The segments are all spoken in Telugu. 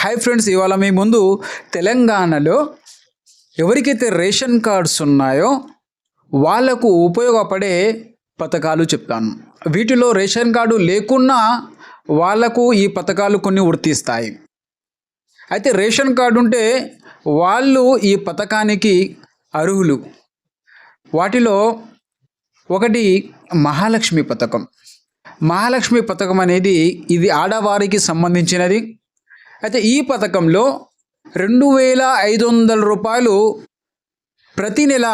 హాయ్ ఫ్రెండ్స్ ఇవాళ మీ ముందు తెలంగాణలో ఎవరికైతే రేషన్ కార్డ్స్ ఉన్నాయో వాళ్ళకు ఉపయోగపడే పథకాలు చెప్తాను. వీటిలో రేషన్ కార్డు లేకున్నా వాళ్ళకు ఈ పథకాలు కొన్ని వర్తిస్తాయి. అయితే రేషన్ కార్డు ఉంటే వాళ్ళు ఈ పథకానికి అర్హులు. వాటిలో ఒకటి మహాలక్ష్మి పథకం. మహాలక్ష్మి పథకం అనేది ఇది ఆడవారికి సంబంధించినది. అయితే ఈ పథకంలో రెండు వేల ఐదు వందల రూపాయలు ప్రతి నెల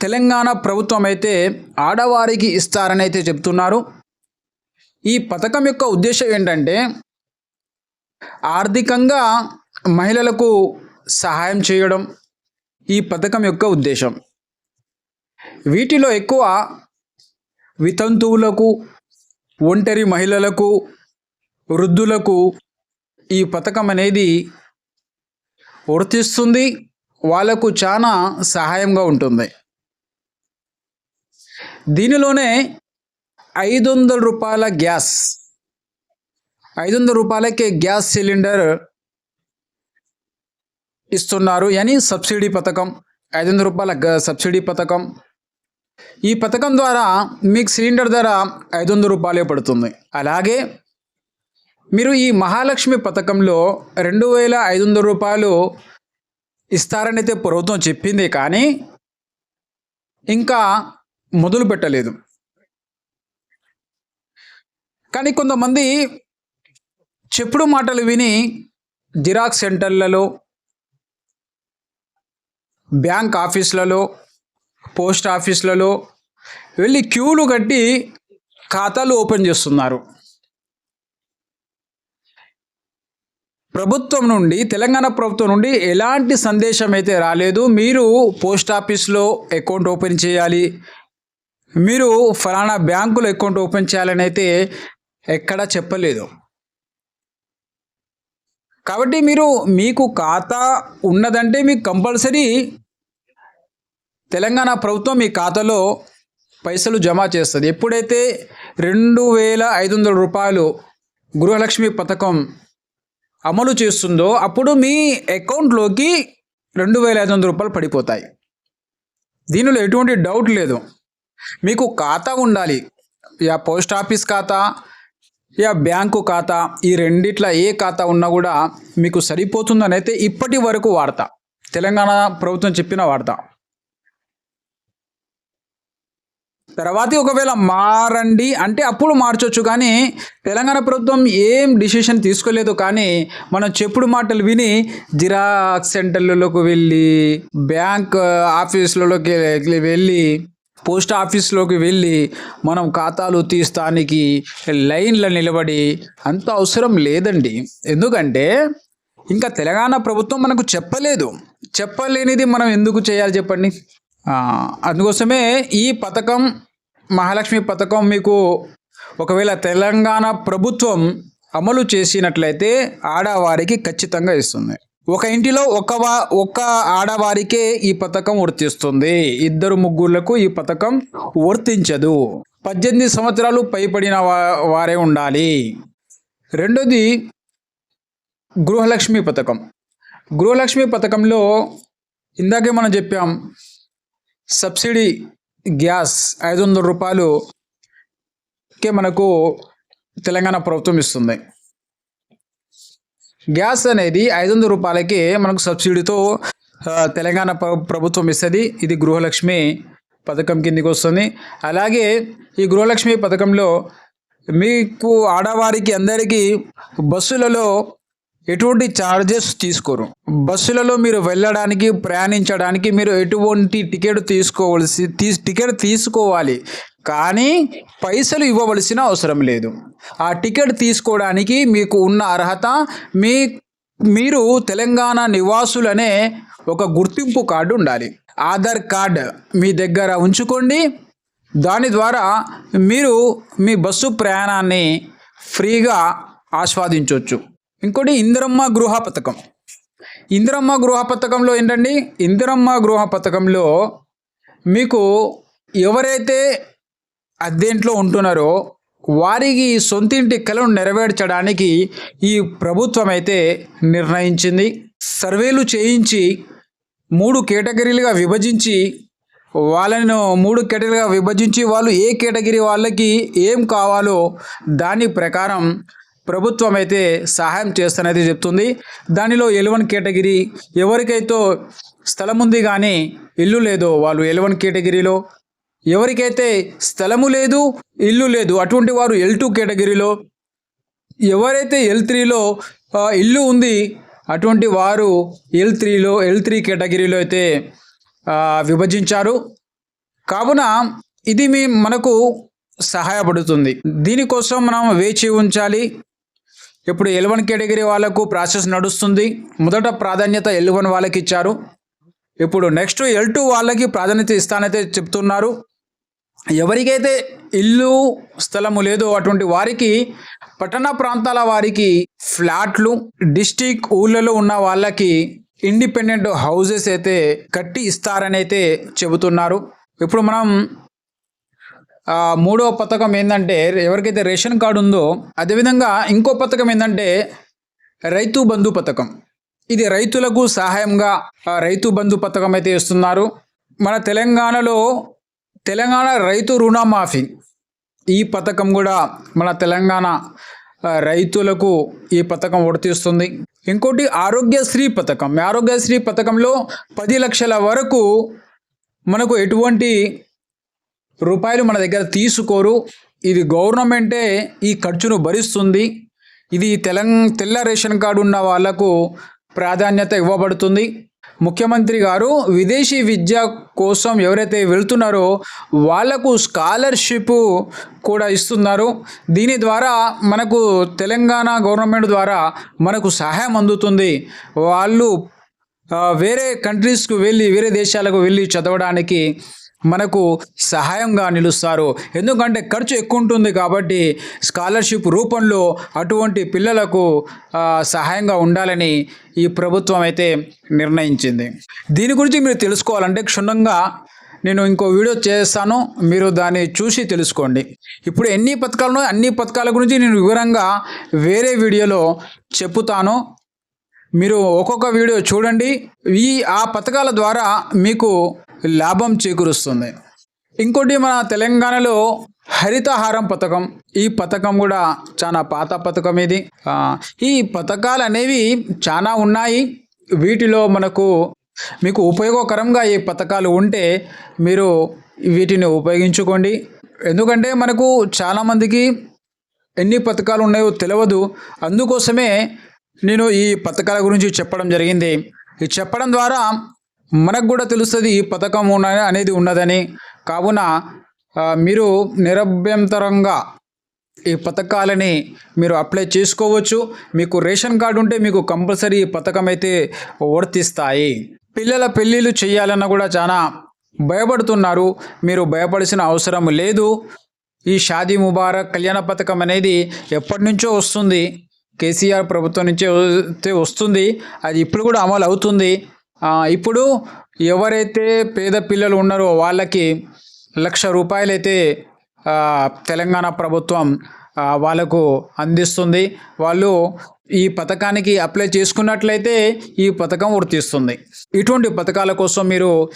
తెలంగాణ ప్రభుత్వం అయితే ఆడవారికి ఇస్తారని అయితే చెప్తున్నారు. ఈ పథకం యొక్క ఉద్దేశం ఏంటంటే ఆర్థికంగా మహిళలకు సహాయం చేయడం ఈ పథకం యొక్క ఉద్దేశం. వీటిలో ఎక్కువ వితంతువులకు ఒంటరి మహిళలకు వృద్ధులకు ఈ పథకం అనేది వర్తిస్తుంది. వాళ్ళకు చాలా సహాయంగా ఉంటుంది. దీనిలోనే ఐదు వందల రూపాయల గ్యాస్ ఐదు వందల రూపాయలకే గ్యాస్ సిలిండర్ ఇస్తున్నారు. అని సబ్సిడీ పథకం ఐదు వందల రూపాయల సబ్సిడీ పథకం. ఈ పథకం ద్వారా మీకు సిలిండర్ ధర ఐదు వందల రూపాయలే పడుతుంది. అలాగే మీరు ఈ మహాలక్ష్మి పథకంలో రెండు వేల ఐదు వందల రూపాయలు ఇస్తారని అయితే ప్రభుత్వం చెప్పింది కానీ ఇంకా మొదలు పెట్టలేదు. కానీ కొంతమంది చెప్పుడు మాటలు విని జిరాక్స్ సెంటర్లలో బ్యాంక్ ఆఫీసులలో పోస్ట్ ఆఫీసులలో వెళ్ళి క్యూలు కట్టి ఖాతాలు ఓపెన్ చేస్తున్నారు. ప్రభుత్వం నుండి తెలంగాణ ప్రభుత్వం నుండి ఎలాంటి సందేశం అయితే రాలేదు. మీరు పోస్ట్ ఆఫీస్లో అకౌంట్ ఓపెన్ చేయాలి. మీరు ఫలానా బ్యాంకులో అకౌంట్ ఓపెన్ చేయాలని అయితే ఎక్కడా చెప్పలేదు. కాబట్టి మీరు మీకు ఖాతా ఉన్నదంటే మీకు కంపల్సరీ తెలంగాణ ప్రభుత్వం మీ ఖాతాలో పైసలు జమ చేస్తుంది. ఎప్పుడైతే రెండు వేల ఐదు వందల రూపాయలు గృహలక్ష్మి పథకం అమలు చేస్తుందో అప్పుడు మీ అకౌంట్లోకి రెండు వేల ఐదు వందల రూపాయలు పడిపోతాయి. దీనిలో ఎటువంటి డౌట్ లేదు. మీకు ఖాతా ఉండాలి. యా పోస్ట్ ఆఫీస్ ఖాతా యా బ్యాంకు ఖాతా ఈ రెండిట్ల ఏ ఖాతా ఉన్నా కూడా మీకు సరిపోతుందని అయితే ఇప్పటి వరకు వాడతా. తెలంగాణ ప్రభుత్వం చెప్పిన వాడతా. తర్వాతి ఒకవేళ మారండి అంటే అప్పుడు మార్చొచ్చు కానీ తెలంగాణ ప్రభుత్వం ఏం డిసిషన్ తీసుకోలేదు కానీ మనం చెప్పుడు మాటలు విని జిరాక్స్ సెంటర్లలోకి వెళ్ళి బ్యాంక్ ఆఫీసులలోకి వెళ్ళి పోస్ట్ ఆఫీస్లోకి వెళ్ళి మనం ఖాతాలు తీస్తానికి లైన్లో నిలబడి అంత అవసరం లేదండి. ఎందుకంటే ఇంకా తెలంగాణ ప్రభుత్వం మనకు చెప్పలేదు. చెప్పలేనిది మనం ఎందుకు చేయాలి చెప్పండి? అందుకోసమే ఈ పథకం మహాలక్ష్మి పథకం మీకు ఒకవేళ తెలంగాణ ప్రభుత్వం అమలు చేసినట్లయితే ఆడవారికి ఖచ్చితంగా ఇస్తుంది. ఒక ఇంటిలో ఒక వా ఒక ఆడవారికే ఈ పథకం వర్తిస్తుంది. ఇద్దరు ముగ్గురులకు ఈ పథకం వర్తించదు. పద్దెనిమిది సంవత్సరాలు పైబడిన వారే ఉండాలి. రెండోది గృహలక్ష్మి పథకం. గృహలక్ష్మి పథకంలో ఇందాకే మనం చెప్పాం సబ్సిడీ గ్యాస్ ఐదు వందల రూపాయలుకే మనకు తెలంగాణ ప్రభుత్వం ఇస్తుంది. గ్యాస్ అనేది ఐదు వందల రూపాయలకి మనకు సబ్సిడీతో తెలంగాణ ప్ర- ప్రభుత్వం ఇస్తుంది. ఇది గృహలక్ష్మి పథకం కిందికి వస్తుంది. అలాగే ఈ గృహలక్ష్మి పథకంలో మీకు ఆడవారికి అందరికీ బస్సులలో ఎటువంటి ఛార్జెస్ తీసుకోరు. బస్సులలో మీరు వెళ్ళడానికి ప్రయాణించడానికి మీరు ఎటువంటి టికెట్ తీసుకోవలసి తీ టికెట్ తీసుకోవాలి. కానీ పైసలు ఇవ్వవలసిన అవసరం లేదు. ఆ టికెట్ తీసుకోవడానికి మీకు ఉన్న అర్హత మీ మీరు తెలంగాణ నివాసులనే ఒక గుర్తింపు కార్డు ఉండాలి. ఆధార్ కార్డ్ మీ దగ్గర ఉంచుకోండి. దాని ద్వారా మీరు మీ బస్సు ప్రయాణాన్ని ఫ్రీగా ఆస్వాదించవచ్చు ఇంకోటి ఇందిరమ్మ గృహ పథకం. ఇందిరమ్మ గృహ పథకంలో ఏంటండి? ఇందిరమ్మ గృహ పథకంలో మీకు ఎవరైతే అద్దెంట్లో ఉంటున్నారో వారికి సొంతింటి కలను నెరవేర్చడానికి ఈ ప్రభుత్వం అయితే నిర్ణయించింది. సర్వేలు చేయించి మూడు కేటగిరీలుగా విభజించి వాళ్ళను మూడు కేటగిరీగా విభజించి వాళ్ళు ఏ కేటగిరీ వాళ్ళకి ఏం కావాలో దాని ప్రకారం ప్రభుత్వం అయితే సహాయం చేస్తానైతే చెప్తుంది. దానిలో ఎలవన్ కేటగిరీ ఎవరికైతే స్థలం ఉంది కానీ ఇల్లు లేదో వాళ్ళు ఎలవన్ కేటగిరీలో ఎవరికైతే స్థలము లేదు ఇల్లు లేదు అటువంటి వారు ఎల్ టూ కేటగిరీలో ఎవరైతే ఎల్ త్రీలో ఇల్లు ఉంది అటువంటి వారు ఎల్ త్రీలో ఎల్ త్రీ కేటగిరీలో అయితే విభజించారు. కావున ఇది మీ మనకు సహాయపడుతుంది. దీనికోసం మనం వేచి ఉంచాలి. ఇప్పుడు ఎల్ కేటగిరీ వాళ్ళకు ప్రాసెస్ నడుస్తుంది. మొదట ప్రాధాన్యత ఎల్ వన్ వాళ్ళకి ఇచ్చారు. ఇప్పుడు నెక్స్ట్ ఎల్ టూ వాళ్ళకి ప్రాధాన్యత ఇస్తానైతే చెప్తున్నారు. ఎవరికైతే ఇల్లు స్థలము లేదో అటువంటి వారికి పట్టణ ప్రాంతాల వారికి ఫ్లాట్లు డిస్టిక్ ఊళ్ళలో ఉన్న వాళ్ళకి ఇండిపెండెంట్ హౌసెస్ అయితే కట్టి ఇస్తారని అయితే చెబుతున్నారు. ఇప్పుడు మనం మూడవ మూడో పథకం ఏంటంటే ఎవరికైతే రేషన్ కార్డు ఉందో అదేవిధంగా ఇంకో పథకం ఏంటంటే రైతు బంధు పథకం. ఇది రైతులకు సహాయంగా రైతు బంధు పథకం అయితే ఇస్తున్నారు. మన తెలంగాణలో తెలంగాణ రైతు రుణమాఫీ. ఈ పథకం కూడా మన తెలంగాణ రైతులకు ఈ పథకం వర్తిస్తుంది ఇంకోటి ఆరోగ్యశ్రీ పథకం. ఆరోగ్యశ్రీ పథకంలో పది లక్షల వరకు మనకు ఎటువంటి రూపాయలు మన దగ్గర తీసుకోరు. ఇది గవర్నమెంటే ఈ ఖర్చును భరిస్తుంది. ఇది తెలంగ తెల్ల రేషన్ కార్డు ఉన్న వాళ్ళకు ప్రాధాన్యత ఇవ్వబడుతుంది. ముఖ్యమంత్రి గారు విదేశీ విద్య కోసం ఎవరైతే వెళ్తున్నారో వాళ్ళకు స్కాలర్షిప్ కూడా ఇస్తున్నారు. దీని ద్వారా మనకు తెలంగాణ గవర్నమెంట్ ద్వారా మనకు సహాయం అందుతుంది. వాళ్ళు వేరే కంట్రీస్కు వెళ్ళి వేరే దేశాలకు వెళ్ళి చదవడానికి మనకు సహాయంగా నిలుస్తారు. ఎందుకంటే ఖర్చు ఎక్కువ ఉంటుంది కాబట్టి స్కాలర్షిప్ రూపంలో అటువంటి పిల్లలకు సహాయంగా ఉండాలని ఈ ప్రభుత్వం అయితే నిర్ణయించింది. దీని గురించి మీరు తెలుసుకోవాలంటే క్షుణ్ణంగా నేను ఇంకో వీడియో చేస్తాను. మీరు దాన్ని చూసి తెలుసుకోండి. ఇప్పుడు ఎన్ని పథకాలను అన్ని పథకాల గురించి నేను వివరంగా వేరే వీడియోలో చెప్పుతాను. మీరు ఒక్కొక్క వీడియో చూడండి. ఈ ఆ పథకాల ద్వారా మీకు లాభం చేకూరుస్తుంది. ఇంకోటి మన తెలంగాణలో హరితహారం పథకం. ఈ పథకం కూడా చాలా పాత పథకం ఇది. ఈ పథకాలు అనేవి చాలా ఉన్నాయి. వీటిలో మనకు మీకు ఉపయోగకరంగా ఈ పథకాలు ఉంటే మీరు వీటిని ఉపయోగించుకోండి. ఎందుకంటే మనకు చాలామందికి ఎన్ని పథకాలు ఉన్నాయో తెలియదు అందుకోసమే నేను ఈ పథకాల గురించి చెప్పడం జరిగింది. ఇది చెప్పడం ద్వారా మనకు కూడా తెలుస్తుంది ఈ పథకం ఉన్న అనేది ఉన్నదని. కావున మీరు నిరభ్యంతరంగా ఈ పథకాలని మీరు అప్లై చేసుకోవచ్చు. మీకు రేషన్ కార్డు ఉంటే మీకు కంపల్సరీ ఈ పథకం అయితే వర్తిస్తాయి. పిల్లల పెళ్ళిళ్ళు చేయాలన్నా కూడా చాలా భయపడుతున్నారు. మీరు భయపడాల్సిన అవసరం లేదు. ఈ షాదీ ముబారక్ కళ్యాణ పథకం అనేది ఎప్పటి నుంచో వస్తుంది. కేసీఆర్ ప్రభుత్వం నుంచే వస్తే వస్తుంది. అది ఇప్పుడు కూడా అమలు అవుతుంది. ఇప్పుడు ఎవరైతే పేద పిల్లలు ఉన్నారో వాళ్ళకి లక్ష రూపాయలైతే తెలంగాణ ప్రభుత్వం వాళ్ళకు అందిస్తుంది. వాళ్ళు ఈ పథకానికి అప్లై చేసుకున్నట్లయితే ఈ పథకం వర్తిస్తుంది ఇటువంటి పథకాల కోసం మీరు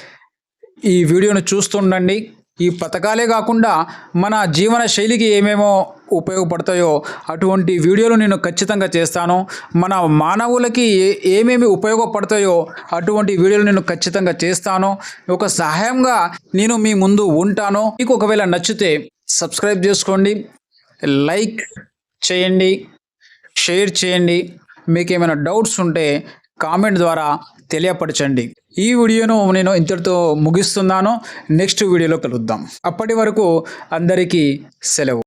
ఈ వీడియోను చూస్తుండండి. ఈ పథకాలే కాకుండా మన జీవన శైలికి ఏమేమో ఉపయోగపడతాయో అటువంటి వీడియోలు నేను ఖచ్చితంగా చేస్తాను. మన మానవులకి ఏ- ఏమేమి ఉపయోగపడతాయో అటువంటి వీడియోలు నేను ఖచ్చితంగా చేస్తాను. ఒక సహాయంగా నేను మీ ముందు ఉంటాను. మీకు ఒకవేళ నచ్చితే సబ్స్క్రైబ్ చేసుకోండి. లైక్ చేయండి. షేర్ చేయండి. మీకు ఏమైనా డౌట్స్ ఉంటే కామెంట్ ద్వారా తెలియపరచండి. ఈ వీడియోను నేను ఇంతటితో ముగిస్తున్నాను. నెక్స్ట్ వీడియోలో కలుద్దాం. అప్పటి వరకు అందరికీ సెలవు.